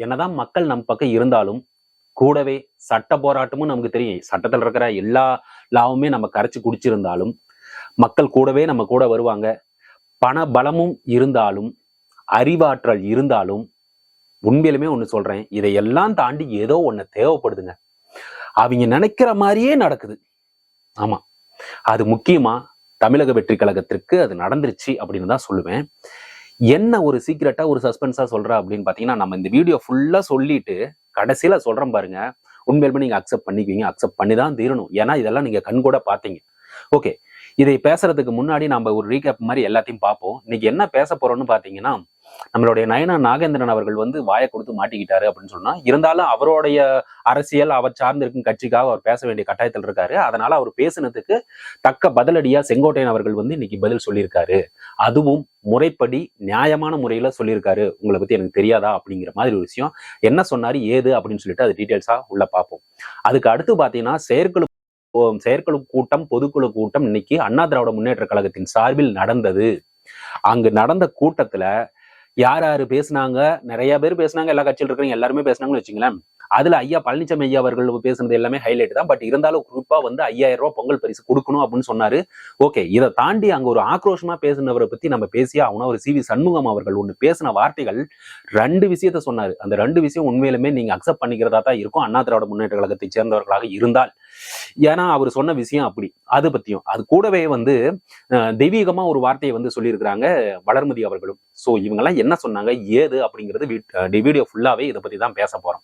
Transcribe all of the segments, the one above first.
என்னதான் மக்கள் நம் பக்கம் இருந்தாலும் கூடவே சட்ட போராட்டமும் நமக்கு தெரியும். சட்டத்தில் இருக்கிற எல்லா லாவுமே நம்ம கரைச்சு குடிச்சிருந்தாலும் மக்கள் கூடவே நம்ம கூட வருவாங்க. பண பலமும் இருந்தாலும் அறிவாற்றல் இருந்தாலும் உண்மையிலுமே ஒன்று சொல்றேன் இதையெல்லாம் தாண்டி ஏதோ ஒன்று தேவைப்படுதுங்க. அவங்க நினைக்கிற மாதிரியே நடக்குது. ஆமா. அது முக்கியமா தமிழக வெற்றி கழகத்திற்கு அது நடந்துருச்சு அப்படின்னு தான் சொல்லுவேன். என்ன ஒரு சீக்கிரட்டா ஒரு சஸ்பென்ஸா சொல்றா அப்படின்னு பாத்தீங்கன்னா நம்ம இந்த வீடியோ ஃபுல்லா சொல்லிட்டு கடைசியில சொல்றேன் பாருங்க. உண்மையிலுமே நீங்க அக்செப்ட் பண்ணிக்குவீங்க. அக்செப்ட் பண்ணி தான் தீரணும். ஏன்னா இதெல்லாம் நீங்க கண் கூட பாத்தீங்க. ஓகே இதை பேசுறதுக்கு முன்னாடி நம்ம ஒரு ரீகேப் மாதிரி எல்லாத்தையும் பார்ப்போம். இன்னைக்கு என்ன பேச போறோம்னு பாத்தீங்கன்னா நம்மளுடைய நயனா நாகேந்திரன் அவர்கள் வந்து வாயை கொடுத்து மாட்டிக்கிட்டாரு அப்படின்னு சொன்னா இருந்தாலும் அவருடைய அரசியல் அவர் சார்ந்திருக்கும் கட்சிக்காக அவர் பேச வேண்டிய கட்டாயத்தில் இருக்காரு. அதனால அவர் பேசினதுக்கு தக்க பதிலடியா செங்கோட்டையன் அவர்கள் வந்து இன்னைக்கு பதில் சொல்லியிருக்காரு. அதுவும் முறைப்படி நியாயமான முறையில சொல்லியிருக்காரு. உங்களை பத்தி எனக்கு தெரியாதா அப்படிங்கிற மாதிரி ஒரு விஷயம். என்ன சொன்னாரு ஏது அப்படின்னு சொல்லிட்டு அது டீட்டெயில்ஸா உள்ள பார்ப்போம். அதுக்கு அடுத்து பாத்தீங்கன்னா செயற்குழு செயற்குழு கூட்டம் பொதுக்குழு கூட்டம் இன்னைக்கு அண்ணா திராவிட முன்னேற்ற கழகத்தின் சார்பில் நடந்தது. அங்கு நடந்த கூட்டத்துல யார் யார் பேசுனாங்க? நிறைய பேர் பேசுனாங்க எல்லா கட்சியில் இருக்கிறவங்க எல்லாருமே பேசுனாங்கன்னு வச்சுங்களேன் அதுல ஐயா பழனிசாமி ஐயா அவர்கள் பேசுனது எல்லாமே ஹைலைட் தான். பட் இருந்தாலும் குறிப்பா வந்து ஐயாயிரம் ரூபாய் பொங்கல் பரிசு கொடுக்கணும் அப்படின்னு சொன்னாரு. ஓகே இதை தாண்டி அங்க ஒரு ஆக்ரோஷமா பேசுனவரை பத்தி நம்ம பேசியே ஆகணும். ஒரு சி வி சண்முகம் அவர்கள் ஒன்று பேசின வார்த்தைகள் ரெண்டு விஷயத்த சொன்னாரு. அந்த ரெண்டு விஷயம் உண்மையிலுமே நீங்க அக்செப்ட் பண்ணிக்கிறதா தான் இருக்கும். அண்ணா திராவிட முன்னேற்ற கழகத்தை சேர்ந்தவர்களாக இருந்தால் ஏன்னா அவர் சொன்ன விஷயம் அப்படி. அது பத்தியும். அது கூடவே வந்து தெய்வீகமா ஒரு வார்த்தையை வந்து சொல்லியிருக்கிறாங்க வளர்மதி அவர்களும். ஸோ இவங்கெல்லாம் என்ன சொன்னாங்க ஏது அப்படிங்கிறது வீடியோ ஃபுல்லாவே இதை பத்தி தான் பேச போறோம்.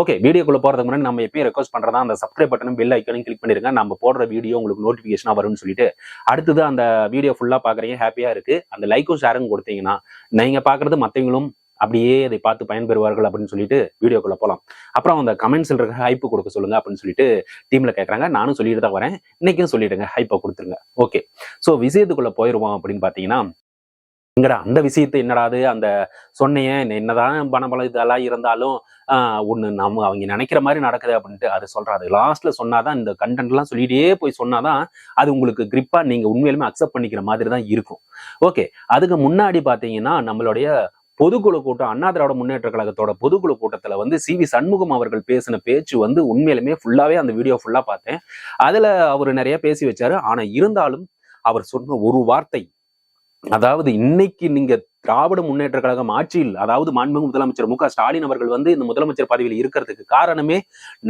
ஓகே வீடியோக்குள்ள போறதுக்கு முன்னாடி நம்ம எப்பயும் ரெக்வஸ்ட் பண்றதா அந்த சப்ஸ்கிரைப் பட்டனும் பெல் ஐக்கனும் கிளிக் பண்ணிருங்க. நம்ம போடுற வீடியோ உங்களுக்கு நோட்டிபிகேஷனா வரும்னு சொல்லிட்டு அடுத்தது அந்த வீடியோ ஃபுல்லா பாக்குறீங்க ஹாப்பியா இருக்கு. அந்த லைக்கும் ஷேரும் கொடுத்தீங்கன்னா நீங்க பாக்குறது மத்தவங்களும் அப்படியே அதை பார்த்து பயன்பெறுவார்கள் அப்படின்னு சொல்லிட்டு வீடியோக்குள்ள போகலாம் அப்புறம் அந்த கமெண்ட்ஸ்ல இருக்க ஹைப்பு கொடுக்க சொல்லுங்க அப்படின்னு சொல்லிட்டு டீம்ல கேட்கறாங்க நானும் சொல்லிட்டு தான் வரேன். இன்னைக்கும் சொல்லிடுங்க. ஹைப்பை கொடுத்துருங்க. ஓகே ஸோ விஷயத்துக்குள்ள போயிருவோம் அப்படின்னு பாத்தீங்கன்னா எங்கடா அந்த விஷயத்தை என்னடாது அந்த சொன்னையே என்னதான் பணபலம் இதெல்லாம் இருந்தாலும் ஒன்று நம்ம அவங்க நினைக்கிற மாதிரி நடக்குது அப்படின்ட்டு அது சொல்கிறாரு லாஸ்ட்டில் சொன்னாதான் இந்த கண்டென்ட்லாம் சொல்லிகிட்டே போய் சொன்னாதான் அது உங்களுக்கு கிரிப்பாக நீங்கள் உண்மையிலுமே அக்செப்ட் பண்ணிக்கிற மாதிரி தான் இருக்கும். ஓகே அதுக்கு முன்னாடி பார்த்தீங்கன்னா நம்மளுடைய பொதுக்குழு கூட்டம் அண்ணா திராவிட முன்னேற்ற கழகத்தோட பொதுக்குழு கூட்டத்தில் வந்து சி வி சண்முகம் அவர்கள் பேசின பேச்சு வந்து உண்மையிலுமே ஃபுல்லாவே அந்த வீடியோ ஃபுல்லா பார்த்தேன். அதுல அவர் நிறைய பேசி வச்சாரு. ஆனா இருந்தாலும் அவர் சொன்ன ஒரு வார்த்தை அதாவது இன்னைக்கு நீங்க திராவிட முன்னேற்ற கழகம் ஆட்சியில் அதாவது மாண்புமிகு முதலமைச்சர் மு க ஸ்டாலின் அவர்கள் வந்து இந்த முதலமைச்சர் பதவியில் இருக்கிறதுக்கு காரணமே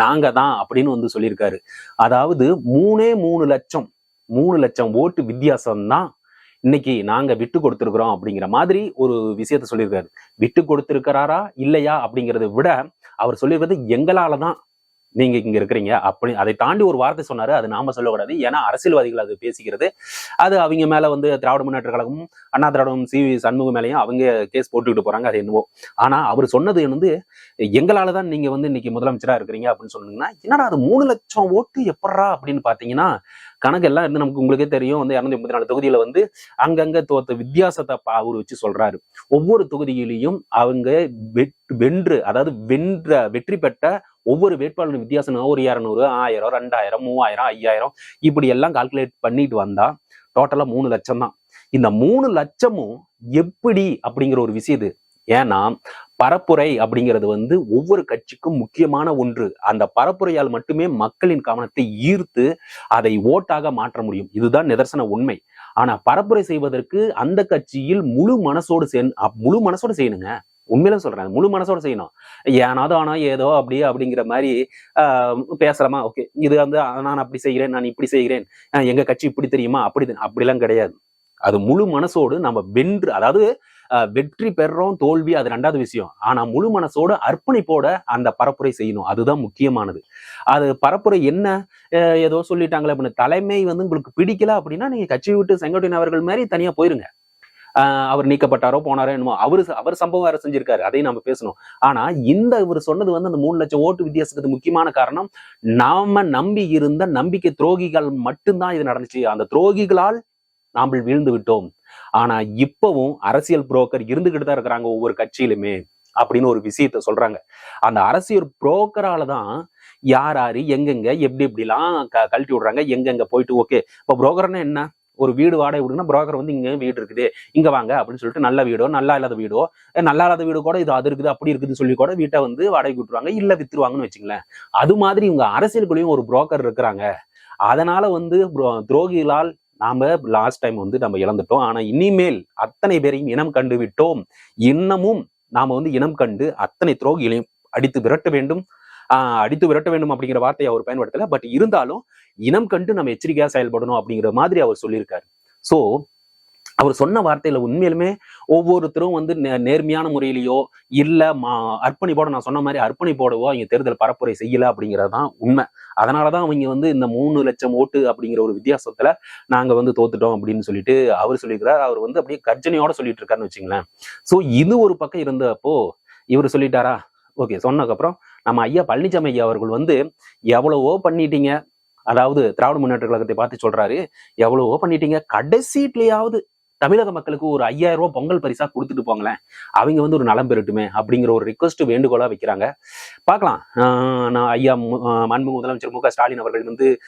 நாங்க தான் அப்படின்னு வந்து சொல்லியிருக்காரு. அதாவது மூணே மூணு லட்சம் மூணு லட்சம் ஓட்டு வித்தியாசம்தான் இன்னைக்கு நாங்க விட்டு கொடுத்துருக்குறோம் அப்படிங்கிற மாதிரி ஒரு விஷயத்த சொல்லியிருக்காரு. விட்டு கொடுத்துருக்கிறாரா? இல்லையா? அப்படிங்கிறத விட அவர் சொல்லியிருக்கிறது எங்களால தான் நீங்க இங்க இருக்கிறீங்க. அப்படி அதை தாண்டி ஒரு வார்த்தை சொன்னாரு. அது நாம சொல்லக்கூடாது. ஏன்னா அரசியல்வாதிகள் அது பேசிக்கிறது. அது அவங்க மேல வந்து திராவிட முன்னேற்ற கழகமும் அண்ணா திராவிடம் சி வி சண்முகம் மேலேயும் அவங்க கேஸ் போட்டுக்கிட்டு போறாங்க. அது என்னவோ. ஆனா அவர் சொன்னது வந்து எங்களால தான் நீங்க வந்து இன்னைக்கு முதலமைச்சரா இருக்கிறீங்க அப்படின்னு சொன்னீங்கன்னா என்னடா அது மூணு லட்சம் ஓட்டு எப்படா அப்படின்னு பாத்தீங்கன்னா கணக்கு எல்லாம் இருந்து நமக்கு உங்களுக்கே தெரியும். வந்து இரநூத்தி முப்பத்தி நாலு தொகுதியில வந்து அங்கங்க தோத்த வித்தியாசத்தை பா- அவர் வச்சு சொல்றாரு. ஒவ்வொரு தொகுதியிலையும் அவங்க வெட்- வென்று அதாவது வென்ற வெற்றி பெற்ற ஒவ்வொரு வேட்பாளர் வித்தியாசம் ஒரு இரநூறு ஆயிரம் ரெண்டாயிரம் மூவாயிரம் ஐயாயிரம் இப்படி எல்லாம் கால்குலேட் பண்ணிட்டு வந்தா டோட்டலா மூணு லட்சம் தான். இந்த மூணு லட்சமும் எப்படி அப்படிங்கிற ஒரு விஷயம் இது. ஏன்னா பரப்புரை அப்படிங்கிறது வந்து ஒவ்வொரு கட்சிக்கும் முக்கியமான ஒன்று. அந்த பரப்புரையால் மட்டுமே மக்களின் கவனத்தை ஈர்த்து அதை ஓட்டாக மாற்ற முடியும். இதுதான் நிதர்சன உண்மை. ஆனா பரப்புரை செய்வதற்கு அந்த கட்சியில் முழு மனசோடு சென் அப்- முழு மனசோடு செய்யணுங்க. உண்மையிலும் சொல்றாங்க முழு மனசோட செய்யணும். ஏனாவது ஆனா ஏதோ அப்படி அப்படிங்கிற மாதிரி ஆஹ் பேசுறமா? ஓகே இது வந்து நான் அப்படி செய்கிறேன் நான் இப்படி செய்கிறேன். எங்க கட்சி இப்படி தெரியுமா? அப்படி அப்படிலாம் கிடையாது. அது முழு மனசோடு நம்ம வென்று அதாவது ஆஹ் வெற்றி பெறுறோம் தோல்வி அது ரெண்டாவது விஷயம். ஆனா முழு மனசோட அர்ப்பணிப்போட அந்த பரப்புரை செய்யணும். அதுதான் முக்கியமானது. அது பரப்புரை என்ன? ஏதோ சொல்லிட்டாங்களே அப்படின்னு தலைமை வந்து உங்களுக்கு பிடிக்கல அப்படின்னா நீங்க கட்சி விட்டு செங்கோட்டையன் அவர்கள் மாதிரி தனியா போயிருங்க. அவர் நீக்கப்பட்டாரோ போனாரோ என்னமோ அவரு அவர் சம்பவம் வேற செஞ்சிருக்காரு. அதையும் நம்ம பேசணும். ஆனா இந்த இவர் சொன்னது வந்து அந்த மூணு லட்சம் ஓட்டு வித்தியாசத்துக்கு முக்கியமான காரணம் நாம நம்பி இருந்த நம்பிக்கை துரோகிகள் மட்டும்தான் இது நடந்துச்சு. அந்த துரோகிகளால் நாம் வீழ்ந்து விட்டோம். ஆனா இப்பவும் அரசியல் புரோக்கர் இருந்துகிட்டு தான் இருக்கிறாங்க ஒவ்வொரு கட்சியிலுமே அப்படின்னு ஒரு விஷயத்த சொல்றாங்க. அந்த அரசியல் புரோக்கரால தான் யார் யாரு எங்கெங்க எப்படி எப்படிலாம் க கழட்டி விடுறாங்க எங்கெங்க போயிட்டு ஓகே இப்போ புரோக்கர்னா என்ன? ஒரு வீடு வாடகை விடுங்கன்னா புரோக்கர் வந்து இங்கே வீடு இருக்குது. இங்கே வாங்க அப்படின்னு சொல்லிட்டு நல்ல வீடோ நல்லா இல்லாத வீடோ நல்லா இல்லாத வீடு கூட இது அது இருக்குது அப்படி இருக்குதுன்னு சொல்லி கூட வீட்டை வந்து வாடகை விட்டுருவாங்க இல்லை வித்துருவாங்கன்னு வச்சுங்களேன். அது மாதிரி இவங்க அரசியலுக்குள்ளேயும் ஒரு புரோக்கர் இருக்கிறாங்க. அதனால வந்து துரோகிகளால் நாம லாஸ்ட் டைம் வந்து நம்ம இழந்துட்டோம். ஆனா இனிமேல் அத்தனை பேரையும் இனம் கண்டு விட்டோம். இன்னமும் நாம வந்து இனம் கண்டு அத்தனை துரோகிகளையும் அடித்து விரட்ட வேண்டும். அடித்து விரட்ட வேண்டும் அப்படிங்கிற வார்த்தையை அவர் பயன்படுத்தல. பட் இருந்தாலும் இனம் கண்டு நம்ம எச்சரிக்கையா செயல்படணும் அப்படிங்கிற மாதிரி அவர் சொல்லியிருக்காரு. சோ அவர் சொன்ன வார்த்தையில உண்மையிலுமே ஒவ்வொருத்தரும் வந்து நே- நேர்மையான முறையிலேயோ இல்ல மா அர்ப்பணிப்போட நான் சொன்ன மாதிரி அர்ப்பணிப்போடவோ அவங்க தேர்தல் பரப்புரை செய்யல அப்படிங்கிறது தான் உண்மை. அதனாலதான் அவங்க வந்து இந்த மூணு லட்சம் ஓட்டு அப்படிங்கிற ஒரு வித்தியாசத்துல நாங்க வந்து தோத்துட்டோம் அப்படின்னு சொல்லிட்டு அவர் சொல்லியிருக்கிறார். அவர் வந்து அப்படியே கர்ஜனையோட சொல்லிட்டு இருக்காருன்னு வச்சுங்களேன். சோ இது ஒரு பக்கம் இருந்தப்போ இவர் சொல்லிட்டாரா? ஓகே சொன்னதுக்கப்புறம் நம்ம ஐயா பழனிசாமி ஐயா அவர்கள் வந்து எவ்வளவோ பண்ணிட்டீங்க. அதாவது திராவிட முன்னேற்ற கழகத்தை பார்த்து சொல்றாரு. எவ்வளவோ பண்ணிட்டீங்க. கடைசீட்லயாவது தமிழக மக்களுக்கு ஒரு ஐயாயிரம் ரூபாய் பொங்கல் பரிசா கொடுத்துட்டு போங்களேன். அவங்க வந்து ஒரு நலம் பெறட்டுமே அப்படிங்கிற ஒரு ரிக்வஸ்ட் வேண்டுகோளா வைக்கிறாங்க. பார்க்கலாம். நான் ஐயா மு- மாண்பு முதலமைச்சர் மு க ஸ்டாலின் அவர்கள் வந்து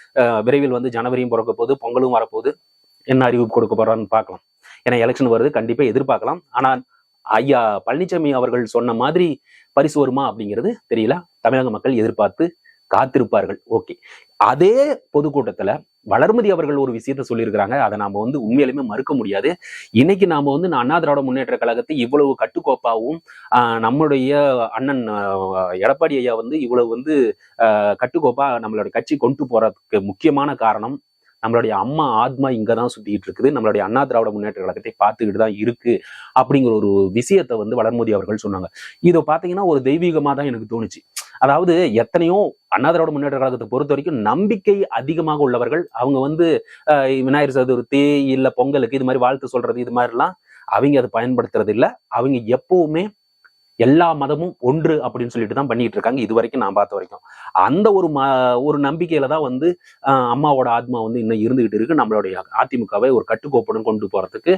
விரைவில் வந்து ஜனவரியும் பிறக்க போகுது பொங்கலும் வரப்போகுது என்ன அறிவிப்பு கொடுக்க போறான்னு பார்க்கலாம். ஏன்னா எலெக்ஷன் வருது. கண்டிப்பா எதிர்பார்க்கலாம். ஆனால் ஐயா பழனிசாமி அவர்கள் சொன்ன மாதிரி பரிசு வருமா அப்படிங்கிறது தெரியல. தமிழக மக்கள் எதிர்பார்த்து காத்திருப்பார்கள். ஓகே. அதே பொதுக்கூட்டத்துல வளர்மதி அவர்கள் ஒரு விஷயத்த சொல்லியிருக்கிறாங்க. அதை நாம வந்து உண்மையிலுமே மறுக்க முடியாது. இன்னைக்கு நாம வந்து அண்ணா திராவிட முன்னேற்ற கழகத்தை இவ்வளவு கட்டுக்கோப்பாகவும் நம்மளுடைய அண்ணன் எடப்பாடி ஐயா வந்து இவ்வளவு வந்து கட்டுக்கோப்பா நம்மளுடைய கட்சி கொண்டு போறதுக்கு முக்கியமான காரணம் நம்மளுடைய அம்மா ஆத்மா இங்கே தான் சுற்றிக்கிட்டு இருக்குது. நம்மளுடைய அண்ணா திராவிட முன்னேற்ற கழகத்தை பார்த்துக்கிட்டு தான் இருக்கு அப்படிங்கிற ஒரு விஷயத்தை வந்து வளர்மோதி அவர்கள் சொன்னாங்க. இதை பார்த்தீங்கன்னா ஒரு தெய்வீகமாக தான் எனக்கு தோணுச்சு. அதாவது எத்தனையோ அண்ணா திராவிட முன்னேற்ற கழகத்தை பொறுத்த வரைக்கும் நம்பிக்கை அதிகமாக உள்ளவர்கள் அவங்க வந்து விநாயகர் சதுர்த்தி இல்லை பொங்கலுக்கு இது மாதிரி வாழ்த்து சொல்றது இது மாதிரிலாம் அவங்க அதை பயன்படுத்துறது இல்லை அவங்க எப்பவுமே எல்லா மதமும் ஒன்று அப்படின்னு சொல்லிட்டு தான் பண்ணிட்டு இருக்காங்க. இது வரைக்கும் நான் பார்த்த வரைக்கும். அந்த ஒரு ம ஒரு நம்பிக்கையில தான் வந்து அம்மாவோட ஆத்மா வந்து இன்னும் இருந்துகிட்டு இருக்கு. நம்மளுடைய அதிமுகவை ஒரு கட்டுக்கோப்புடன் கொண்டு போறதுக்கு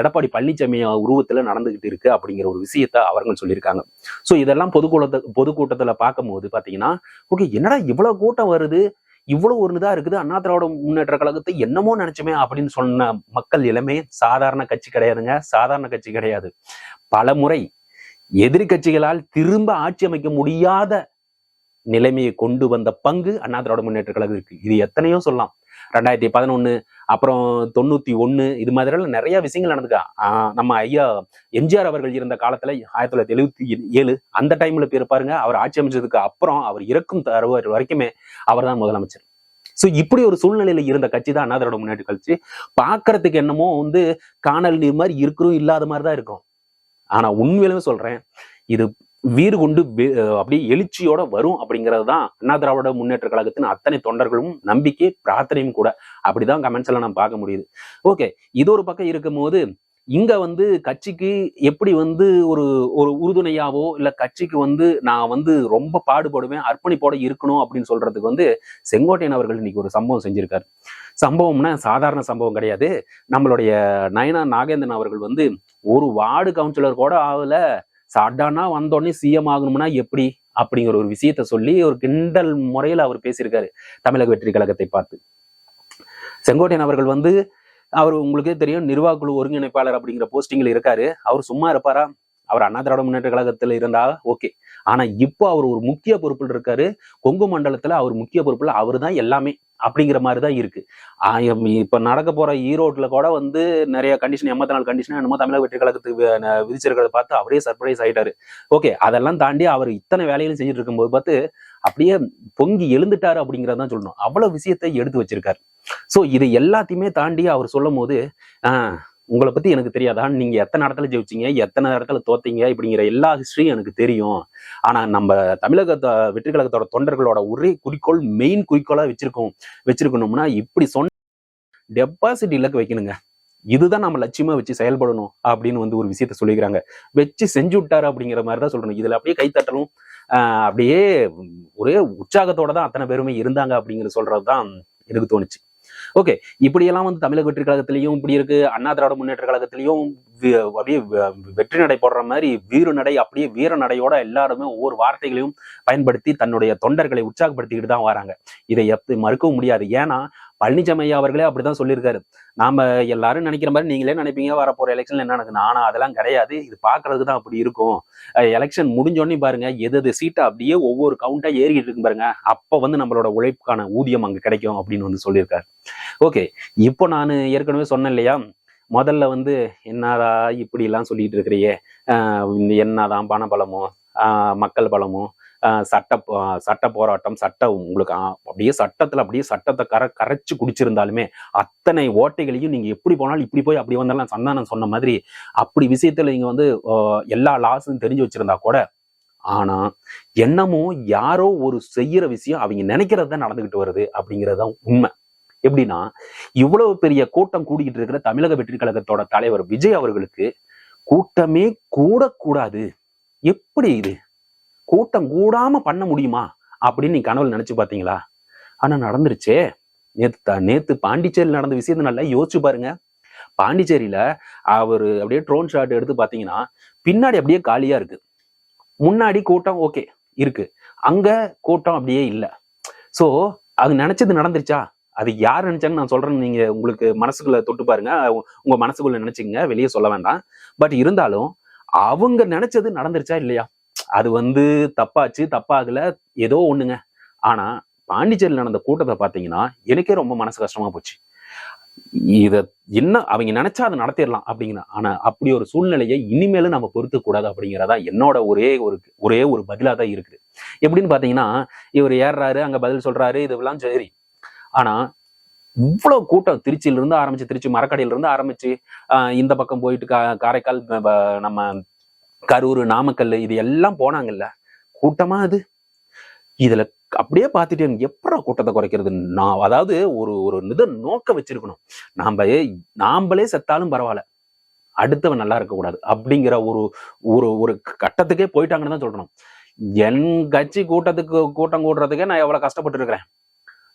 எடப்பாடி பழனிசாமி உருவத்துல நடந்துகிட்டு இருக்கு அப்படிங்கிற ஒரு விஷயத்த அவர்கள் சொல்லியிருக்காங்க. ஸோ இதெல்லாம் பொதுக்கூட்டத்தை பொதுக்கூட்டத்துல பார்க்கும்போது பாத்தீங்கன்னா ஓகே என்னடா இவ்வளவு கூட்டம் வருது? இவ்வளவு ஒரு இதா இருக்குது. அண்ணா திராவிட முன்னேற்ற கழகத்தை என்னமோ நினைச்சுமே அப்படின்னு சொன்ன மக்கள் இளமே சாதாரண கட்சி கிடையாதுங்க. சாதாரண கட்சி கிடையாது. பல முறை எதிரி கட்சிகளால் திரும்ப ஆட்சி அமைக்க முடியாத நிலைமையை கொண்டு வந்த பங்கு அண்ணா திராவிட முன்னேற்ற கழகம் இருக்கு இது எத்தனையோ சொல்லலாம். ரெண்டாயிரத்தி பதினொன்னு அப்புறம் தொண்ணூத்தி ஒண்ணு இது மாதிரிலாம் நிறைய விஷயங்கள் நடந்துக்கா. ஆஹ் நம்ம ஐயா எம்ஜிஆர் அவர்கள் இருந்த காலத்துல ஆயிரத்தி தொள்ளாயிரத்தி எழுபத்தி ஏழு அந்த டைம்ல பேர் பாருங்க. அவர் ஆட்சி அமைச்சதுக்கு அப்புறம் அவர் இறக்கும் தருவார் வரைக்குமே அவர் தான் முதலமைச்சர். சோ இப்படி ஒரு சூழ்நிலையில இருந்த கட்சி தான் அண்ணா திராவிட முன்னேற்ற கட்சி பாக்குறதுக்கு என்னமோ வந்து காணல் நீர் மாதிரி இருக்கிறோம் இல்லாத மாதிரி தான் இருக்கும். ஆனா உண்மையிலுமே சொல்றேன் இது வீறு கொண்டு அப்படியே எழுச்சியோட வரும் அப்படிங்கிறது தான் அண்ணா திராவிட முன்னேற்ற கழகத்தின் அத்தனை தொண்டர்களும் நம்பிக்கை பிரார்த்தனையும் கூட. அப்படிதான் கமெண்ட்ஸ் எல்லாம் நம்ம பார்க்க முடியுது. ஓகே இது ஒரு பக்கம் இருக்கும்போது இங்க வந்து கட்சிக்கு எப்படி வந்து ஒரு ஒரு உறுதுணையாவோ இல்ல கட்சிக்கு வந்து நான் வந்து ரொம்ப பாடுபடுவேன் அர்ப்பணிப்போட இருக்கணும் அப்படின்னு சொல்றதுக்கு வந்து செங்கோட்டையன் அவர்கள் இன்னைக்கு ஒரு சம்பவம் செஞ்சிருக்காரு. சம்பவம்னா சாதாரண சம்பவம் கிடையாது. நம்மளுடைய நயனா நாகேந்திரன் அவர்கள் வந்து ஒரு வார்டு கவுன்சிலர் கூட ஆகல. சடனா வந்தோடனே சிஎம் ஆகணும்னா எப்படி? அப்படிங்கிற ஒரு விஷயத்த சொல்லி ஒரு கிண்டல் முறையில் அவர் பேசியிருக்காரு தமிழக வெற்றி கழகத்தை பார்த்து. செங்கோட்டையன் அவர்கள் வந்து அவர் உங்களுக்கே தெரியும் நிர்வாகக்குழு ஒருங்கிணைப்பாளர் அப்படிங்கிற போஸ்டிங்கில் இருக்காரு. அவர் சும்மா இருப்பாரா? அவர் அண்ணா திராவிட முன்னேற்ற கழகத்தில் இருந்தா ஓகே. ஆனா இப்போ அவர் ஒரு முக்கிய பொறுப்பில் இருக்காரு. கொங்கு மண்டலத்துல அவர் முக்கிய பொறுப்புல அவர் தான் எல்லாமே. அப்படிங்கிற மாதிரி தான் இருக்கு இப்போ நடக்க போற ஈரோட்ல கூட வந்து நிறைய கண்டிஷன் எண்பத்தி நாலு கண்டிஷன் என்னமோ தமிழக வெற்றி கழகத்துக்கு விதிச்சிருக்கிறத பார்த்து அவரே சர்ப்ரைஸ் ஆயிட்டாரு. ஓகே அதெல்லாம் தாண்டி அவர் இத்தனை வேலைகளும் செஞ்சுட்டு இருக்கும்போது பார்த்து அப்படியே பொங்கி எழுந்துட்டாரு அப்படிங்கிறதான் சொல்லணும். அவ்வளவு விஷயத்தை எடுத்து வச்சிருக்காரு. ஸோ இது எல்லாத்தையுமே தாண்டி அவர் சொல்லும் போது ஆஹ் உங்களை பத்தி எனக்கு தெரியாதா. நீங்க எத்தனை இடத்துல ஜெயிச்சீங்க எத்தனை இடத்துல தோத்தீங்க இப்படிங்கிற எல்லா ஹிஸ்டரியும் எனக்கு தெரியும். ஆனா நம்ம தமிழக வெற்றி கழகத்தோட தொண்டர்களோட ஒரே குறிக்கோள் மெயின் குறிக்கோளா வச்சிருக்கோம் வச்சிருக்கணும்னா இப்படி சொன்ன டெபாசிட் இலக்கு வைக்கணுங்க. இதுதான் நம்ம லட்சியமா வச்சு செயல்படணும் அப்படின்னு வந்து ஒரு விஷயத்த சொல்லிக்கிறாங்க. வச்சு செஞ்சு விட்டாரு அப்படிங்கிற மாதிரி தான் சொல்லணும். இதுல அப்படியே கைத்தட்டலும் அப்படியே ஒரே உற்சாகத்தோட தான் அத்தனை பேருமே இருந்தாங்க அப்படிங்கிற சொல்றதுதான் எனக்கு தோணுச்சு. ஓகே இப்படியெல்லாம் வந்து தமிழக வெற்றி கழகத்திலையும் இப்படி இருக்கு அண்ணா திராவிட முன்னேற்ற கழகத்திலையும் அப்படியே வெ- வெற்றி நடை போடுற மாதிரி வீர நடை அப்படியே வீர நடையோட எல்லாருமே ஒவ்வொரு வார்த்தைகளையும் பயன்படுத்தி தன்னுடைய தொண்டர்களை உற்சாகப்படுத்திக்கிட்டு தான் வராங்க. இதை எப்ப மறுக்கவும் முடியாது. ஏன்னா பழனிசாமி ஐயா அவர்களே அப்படிதான் சொல்லியிருக்காரு. நாம எல்லாரும் நினைக்கிற மாதிரி நீங்களே நினைப்பீங்க வரப்போற எலெக்ஷன்ல என்ன நடக்குது? ஆனா அதெல்லாம் கிடையாது. இது பாக்குறதுக்கு தான் அப்படி இருக்கும். எலெக்ஷன் முடிஞ்சோடனே பாருங்க எது எது சீட்டை அப்படியே ஒவ்வொரு கவுண்டா ஏறிக்கிட்டு இருக்கு பாருங்க. அப்ப வந்து நம்மளோட உழைப்புக்கான ஊதியம் அங்க கிடைக்கும் அப்படின்னு வந்து சொல்லியிருக்காரு. ஓகே இப்போ நான் ஏற்கனவே சொன்னேன் இல்லையா? முதல்ல வந்து என்னடா இப்படி எல்லாம் சொல்லிட்டு இருக்கிறியே ஆஹ் என்னதான் பண பலமோ ஆஹ் மக்கள் பலமோ சட்ட சட்ட போராட்டம் சட்ட உங்களுக்கு அப்படியே சட்டத்தில் அப்படியே சட்டத்தை கர கரைச்சு குடிச்சிருந்தாலுமே அத்தனை ஓட்டைகளையும் நீங்க எப்படி போனாலும் இப்படி போய் அப்படி வந்தாலும் சந்தானம் சொன்ன மாதிரி அப்படி விஷயத்துல நீங்கள் வந்து எல்லா லாஸும் தெரிஞ்சு வச்சிருந்தா கூட ஆனா என்னமோ யாரோ ஒரு செய்யற விஷயம் அவங்க நினைக்கிறது தான் நடந்துகிட்டு வருது அப்படிங்கிறது தான் உண்மை. எப்படின்னா இவ்வளவு பெரிய கூட்டம் கூடிக்கிட்டு இருக்கிற தமிழக வெற்றி கழகத்தோட தலைவர் விஜய் அவர்களுக்கு கூட்டமே கூடக்கூடாது எப்படி இது? கூட்டம் கூடாம பண்ண முடியுமா அப்படின்னு நீ கனவுல நினைச்சு பாத்தீங்களா? ஆனா நடந்துருச்சே. நேத்து த- நேத்து பாண்டிச்சேரியில் நடந்த விஷயத்த நல்லா யோசிச்சு பாருங்க. பாண்டிச்சேரியில அவர் அப்படியே ட்ரோன் ஷாட் எடுத்து பாத்தீங்கன்னா பின்னாடி அப்படியே காலியா இருக்கு. முன்னாடி கூட்டம் ஓகே இருக்கு. அங்க கூட்டம் அப்படியே இல்லை. ஸோ அது நினைச்சது நடந்துருச்சா? அது யார் நினைச்சாங்கன்னு நான் சொல்றேன்னு நீங்க உங்களுக்கு மனசுக்குள்ள தொட்டு பாருங்க. உங்கள் உங்க மனசுக்குள்ள வெளியே சொல்ல வேண்டாம். பட் இருந்தாலும் அவங்க நினைச்சது நடந்துருச்சா இல்லையா? அது வந்து தப்பாச்சு தப்பாகல ஏதோ ஒண்ணுங்க. ஆனா பாண்டிச்சேரியில் நடந்த கூட்டத்தை பார்த்தீங்கன்னா எனக்கே ரொம்ப மனசு கஷ்டமா போச்சு. இத என்ன அவங்க நினைச்சா அதை நடத்திடலாம் அப்படிங்கிற ஆனா அப்படி ஒரு சூழ்நிலையை இனிமேலும் நம்ம பொறுத்து கூடாது அப்படிங்கிறதா என்னோட ஒரே ஒரு ஒரே ஒரு பதிலா தான் இருக்குது. எப்படின்னு பாத்தீங்கன்னா இவர் ஏறுறாரு அங்க பதில் சொல்றாரு இதெல்லாம் சரி. ஆனா இவ்வளவு கூட்டம் திருச்சியில இருந்து ஆரம்பிச்சு திருச்சி மரக்கடையில இருந்து ஆரம்பிச்சு இந்த பக்கம் போயிட்டு கா- காரைக்கால் நம்ம கரூர் நாமக்கல் இது எல்லாம் போனாங்கல்ல. கூட்டமா அது? இதுல அப்படியே பார்த்துட்டு எனக்கு எப்படா கூட்டத்தை குறைக்கிறது நான் அதாவது ஒரு ஒரு நித நோக்க வச்சிருக்கணும். நாம நாம்பளே செத்தாலும் பரவாயில்ல. அடுத்தவன் நல்லா இருக்கக்கூடாது அப்படிங்கிற ஒரு ஒரு ஒரு கட்டத்துக்கே போயிட்டாங்கன்னு தான் சொல்லணும். என் கட்சி கூட்டத்துக்கு கூட்டம் கூடுறதுக்கே நான் எவ்வளவு கஷ்டப்பட்டு இருக்கிறேன்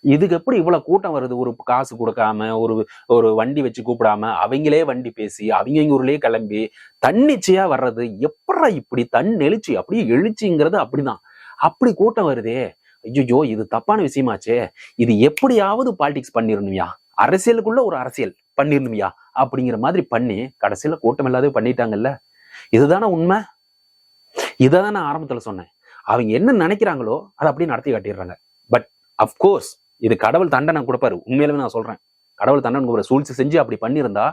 இதுக்கு எப்படி இவ்வளவு கூட்டம் வருது? ஒரு காசு கொடுக்காம ஒரு ஒரு வண்டி வச்சு கூப்பிடாம அவங்களே வண்டி பேசி அவங்க ஊர்லயே கிளம்பி தன்னிச்சையா வர்றது எப்படா இப்படி தன் எழுச்சி அப்படியே எழுச்சிங்கிறது அப்படிதான். அப்படி கூட்டம் வருதே. ஐயோ இது தப்பான விஷயமாச்சே. இது எப்படியாவது பாலிடிக்ஸ் பண்ணிருணுயா அரசியலுக்குள்ள ஒரு அரசியல் பண்ணிருணுயா அப்படிங்கிற மாதிரி பண்ணி கடைசியில கூட்டம் இல்லாத பண்ணிட்டாங்கல்ல. இதுதானே உண்மை? இதை தான் நான் ஆரம்பத்துல சொன்னேன். அவங்க என்ன நினைக்கிறாங்களோ அதை அப்படியே நடத்தி காட்டிடுறாங்க. பட் அஃப்கோர்ஸ் இது கடவுள் தண்டனை கொடுப்பாரு. உண்மையிலுமே நான் சொல்றேன். கடவுள் தண்டனை கொடுப்பாரு. சூழ்ச்சி செஞ்சு அப்படி பண்ணியிருந்தா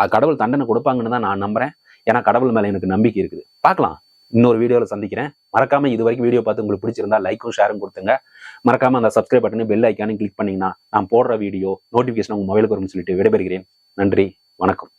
அது கடவுள் தண்டனை கொடுப்பாங்கன்னு தான் நான் நம்புறேன். ஏன்னா கடவுள் மேலே எனக்கு நம்பிக்கை இருக்குது. பார்க்கலாம். இன்னொரு வீடியோவில் சந்திக்கிறேன். மறக்காம இது வரைக்கும் வீடியோ பார்த்து உங்களுக்கு பிடிச்சிருந்தா லைக்கும் ஷேரும் கொடுத்துங்க. மறக்காம அந்த subscribe button bell icon click பண்ணிங்கன்னா நான் போடுற வீடியோ நோட்டிஃபிகேஷன் உங்கள் மொபைலுக்கு வரும்னு சொல்லிட்டு விடைபெறுகிறேன். நன்றி. வணக்கம்.